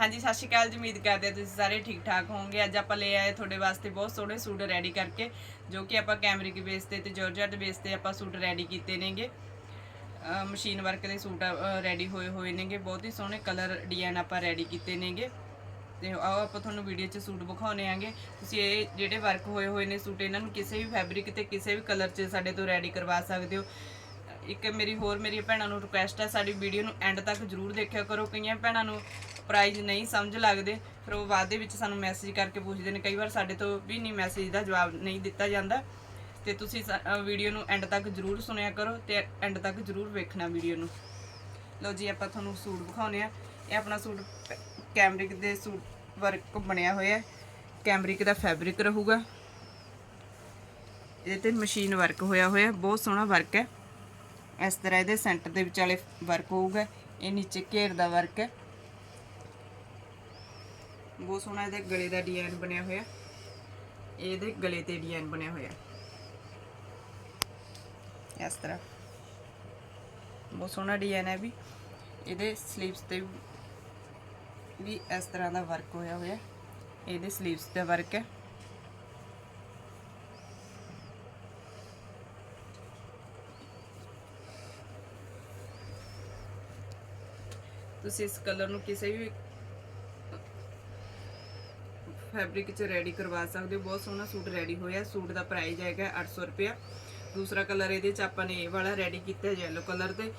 ਹਾਂਜੀ, ਸਤਿ ਸ਼੍ਰੀ ਅਕਾਲ ਜੀ, ਉਮੀਦ ਕਰਦੇ ਹਾਂ ਤੁਸੀਂ ਸਾਰੇ ਠੀਕ ਠਾਕ ਹੋਵੋਗੇ। ਅੱਜ ਆਪਾਂ ਲੈ ਆਏ ਤੁਹਾਡੇ ਵਾਸਤੇ ਬਹੁਤ ਸੋਹਣੇ ਸੂਟ ਰੈਡੀ ਕਰਕੇ, ਜੋ ਕਿ ਆਪਾਂ ਕੈਮਰਿਕ ਬੇਸ ਤੇ ਤੇ ਜਾਰਜਟ ਬੇਸ ਤੇ ਆਪਾਂ ਸੂਟ ਰੈਡੀ ਕੀਤੇ ਨੇਗੇ। ਮਸ਼ੀਨ ਵਰਕ ਦੇ ਸੂਟ ਰੈਡੀ ਹੋਏ ਹੋਏ ਨੇਗੇ। ਬਹੁਤ ਹੀ ਸੋਹਣੇ ਕਲਰ ਡਿਜ਼ਾਈਨ ਆਪਾਂ ਰੈਡੀ ਕੀਤੇ ਨੇਗੇ। ਤੇ ਆਓ ਆਪਾਂ ਤੁਹਾਨੂੰ ਵੀਡੀਓ 'ਚ ਸੂਟ ਵਿਖਾਉਣੇ ਆਂਗੇ ਤੁਸੀਂ ਇਹ ਜਿਹੜੇ ਵਰਕ ਹੋਏ ਹੋਏ ਨੇ ਸੂਟ, ਇਹਨਾਂ ਨੂੰ ਕਿਸੇ ਵੀ ਫੈਬਰਿਕ ਤੇ, ਕਿਸੇ ਵੀ ਕਲਰ 'ਚ ਸਾਡੇ ਤੋਂ ਰੈਡੀ ਕਰਵਾ ਸਕਦੇ ਹੋ। ਇੱਕ ਮੇਰੀ ਹੋਰ ਮੇਰੀ ਭੈਣਾਂ ਨੂੰ ਰਿਕੁਐਸਟ ਹੈ ਸਾਡੀ ਵੀਡੀਓ ਨੂੰ ਐਂਡ ਤੱਕ ਜਰੂਰ ਦੇਖਿਆ ਕਰੋ। ਕਈਆਂ ਭੈਣਾਂ ਨੂੰ ਪ੍ਰਾਈਜ਼ ਨਹੀਂ ਸਮਝ ਲੱਗਦੇ। ਫਿਰ ਉਹ ਬਾਅਦ ਦੇ ਵਿੱਚ ਸਾਨੂੰ ਮੈਸੇਜ ਕਰਕੇ ਪੁੱਛਦੇ ਨੇ। ਕਈ ਵਾਰ ਸਾਡੇ ਤੋਂ ਵੀ ਨਹੀਂ ਮੈਸੇਜ ਦਾ ਜਵਾਬ ਨਹੀਂ ਦਿੱਤਾ ਜਾਂਦਾ। ਤੇ ਤੁਸੀਂ ਵੀਡੀਓ ਨੂੰ ਐਂਡ ਤੱਕ ਜਰੂਰ ਸੁਣਿਆ ਕਰੋ ਤੇ ਐਂਡ ਤੱਕ ਜਰੂਰ ਵੇਖਣਾ ਵੀਡੀਓ ਨੂੰ। ਲਓ ਜੀ, ਆਪਾਂ ਤੁਹਾਨੂੰ ਸੂਟ ਵਿਖਾਉਨੇ ਆ ਇਹ ਆਪਣਾ ਸੂਟ ਕੈਮਰਿਕ ਦੇ ਸੂਟ ਵਰਕ ਬਣਿਆ ਹੋਇਆ ਹੈ। ਕੈਮਰਿਕ ਦਾ ਫੈਬਰਿਕ ਰਹੂਗਾ। ਇਹਦੇ ਤੇ ਮਸ਼ੀਨ ਵਰਕ ਹੋਇਆ ਹੋਇਆ ਬਹੁਤ ਸੋਹਣਾ ਵਰਕ ਹੈ। ਇਸ ਤਰ੍ਹਾਂ ਇਹਦੇ ਸੈਂਟਰ ਦੇ ਵਿਚਾਲੇ ਵਰਕ ਹੋਊਗਾ। ਇਹ ਨੀਚੇ ਘੇਰ ਦਾ ਵਰਕ ਹੈ। ਬਹੁਤ ਸੋਹਣਾ ਇਹਦੇ ਗਲੇ ਦਾ ਡਿਜ਼ਾਈਨ ਬਣਿਆ ਹੋਇਆ। ਇਹਦੇ ਗਲੇ ਤੇ ਡਿਜ਼ਾਈਨ ਬਣਿਆ ਹੋਇਆ। ਇਸ ਤਰ੍ਹਾਂ। ਬਹੁਤ ਸੋਹਣਾ ਡਿਜ਼ਾਈਨ ਹੈ ਵੀ। ਇਹਦੇ ਸਲੀਵਸ ਤੇ ਵੀ ਇਸ ਤਰ੍ਹਾਂ ਦਾ ਵਰਕ ਹੋਇਆ ਹੋਇਆ ਇਹਦੇ ਸਲੀਵਸ ਤੇ ਵਰਕ ਹੈ। ਤੁਸੀਂ ਇਸ ਕਲਰ ਨੂੰ ਕਿਸੇ ਵੀ ਫੈਬਰਿਕ 'ਚ ਰੈਡੀ ਕਰਵਾ ਸਕਦੇ ਹੋ। ਬਹੁਤ ਸੋਹਣਾ ਸੂਟ ਰੈਡੀ ਹੋਇਆ। ਸੂਟ ਦਾ ਪ੍ਰਾਈਸ ਹੈਗਾ 800 ਰੁਪਇਆ। ਦੂਸਰਾ ਕਲਰ ਇਹਦੇ 'ਚ ਆਪਾਂ ਨੇ ਇਹ ਵਾਲਾ ਰੈਡੀ ਕੀਤਾ ਹੈ yellow ਕਲਰ ਤੇ।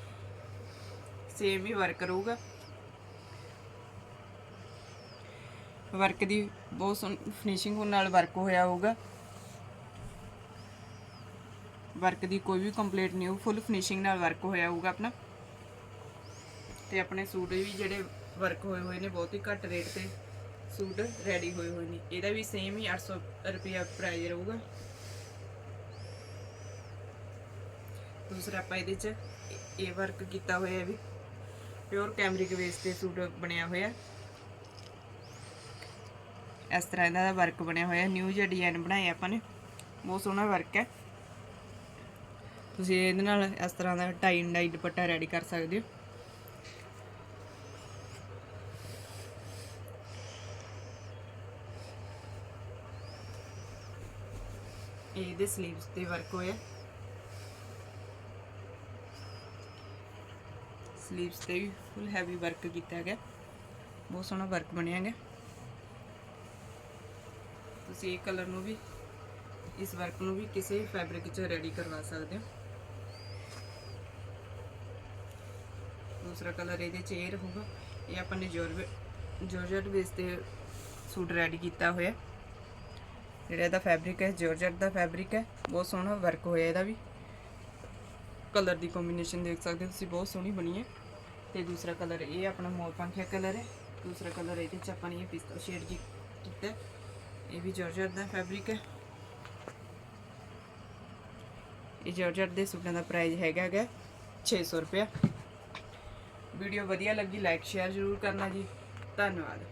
ਸੇਮ ਹੀ ਵਰਕ ਰਹੂਗਾ। ਵਰਕ ਦੀ ਬਹੁਤ ਸੋਹਣੀ ਫਿਨਿਸ਼ਿੰਗ ਨਾਲ ਵਰਕ ਹੋਇਆ ਹੋਊਗਾ। ਵਰਕ ਦੀ ਕੋਈ ਵੀ ਕੰਪਲੀਟ ਨਹੀਂ ਹੋ ਫੁੱਲ ਫਿਨਿਸ਼ਿੰਗ ਨਾਲ ਵਰਕ ਹੋਇਆ ਹੋਊਗਾ ਆਪਣਾ। ਤੇ ਆਪਣੇ ਸੂਟ ਵੀ ਜਿਹੜੇ ਵਰਕ ਹੋਏ ਹੋਏ ਨੇ ਬਹੁਤ ਹੀ ਘੱਟ ਰੇਟ ਤੇ। ਸੂਟ ਰੈਡੀ ਹੋਏ ਹੋਏ ਨੇ। ਇਹਦਾ ਵੀ ਸੇਮ ਹੀ 800 ਰੁਪਿਆ ਪ੍ਰਾਈਸ ਰਹੂਗਾ। ਦੂਸਰਾ ਆਪਾਂ ਇਹਦੇ ਚ ਇਹ- ਵਰਕ ਕੀਤਾ ਹੋਇਆ ਵੀ। ਪਿਓਰ ਕੈਮਰਿਕ ਬੇਸ ਤੇ ਸੂਟ ਬਣਿਆ ਹੋਇਆ। ਇਸ ਤਰ੍ਹਾਂ ਇਹਨਾਂ ਦਾ ਵਰਕ ਬਣਿਆ ਹੋਇਆ। ਨਿਊ ਜਿਹਾ ਡਿਜ਼ਾਈਨ ਬਣਾਇਆ ਆਪਾਂ ਨੇ। ਬਹੁਤ ਸੋਹਣਾ ਵਰਕ ਹੈ। ਤੁਸੀਂ ਇਹਦੇ ਨਾਲ ਇਸ ਤਰ੍ਹਾਂ ਦਾ ਟਾਈ ਡਾਈ ਦੁਪੱਟਾ ਰੈਡੀ ਕਰ ਸਕਦੇ ਹੋ। ਇਹ ਇਹਦੇ 슬ੀਵਸ ਤੇ ਵਰਕ ਹੋਇਆ। 슬ੀਵਸ ਤੇ ਵੀ ਫੁੱਲ ਹੈਵੀ ਵਰਕ ਕੀਤਾ ਗਿਆ। ਬਹੁਤ ਸੋਹਣਾ ਵਰਕ ਬਣਿਆ ਗਿਆ। ਤੁਸੀਂ ਇਹ ਕਲਰ ਨੂੰ ਵੀ, ਇਸ ਵਰਕ ਨੂੰ ਵੀ ਕਿਸੇ ਫੈਬਰਿਕ 'ਚ ਰੈਡੀ ਕਰਵਾ ਸਕਦੇ ਹੋ। ਦੂਸਰਾ ਕਲਰ ਇਹਦੇ 'ਚ ਇਹ ਰਹੂਗਾ। ਇਹ ਆਪਾਂ ਨੇ ਜੋਰਜ ਜੋਰਜਟ ਬੇਸ ਤੇ ਸੂਟ ਰੈਡੀ ਕੀਤਾ ਹੋਇਆ। ਜਿਹੜਾ ਇਹਦਾ ਫੈਬਰਿਕ ਹੈ ਜੋਰਜਟ ਦਾ ਫੈਬਰਿਕ ਹੈ, ਬਹੁਤ ਸੋਹਣਾ ਵਰਕ ਹੋਇਆ ਇਹਦਾ ਵੀ। ਕਲਰ ਦੀ ਕੰਬੀਨੇਸ਼ਨ ਦੇਖ ਸਕਦੇ ਹੋ ਤੁਸੀਂ, ਬਹੁਤ ਸੋਹਣੀ ਬਣੀ ਹੈ। ਤੇ ਦੂਸਰਾ ਕਲਰ ਇਹ ਆਪਣਾ ਮੋਰ ਪੰਖਿਆ ਕਲਰ ਹੈ। ਦੂਸਰਾ ਕਲਰ ਇਹਦੇ ਚ ਆਪਾਂ ਨੇ ਇਹ ਪਿਸਤਾ ਸ਼ੇਡ ਜੀ ਕੀਤਾ ਇਹ ਵੀ ਜੋਰਜਟ ਦਾ ਫੈਬਰਿਕ ਹੈ। ਇਹ ਜੋਰਜਟ ਦੇ ਸੂਟਾਂ ਦਾ ਪ੍ਰਾਈਸ ਹੈਗਾ ਹੈਗਾ 600 ਰੁਪਏ ਵੀਡੀਓ ਵਧੀਆ ਲੱਗੀ ਲਾਈਕ ਸ਼ੇਅਰ ਜ਼ਰੂਰ ਕਰਨਾ ਜੀ। ਧੰਨਵਾਦ।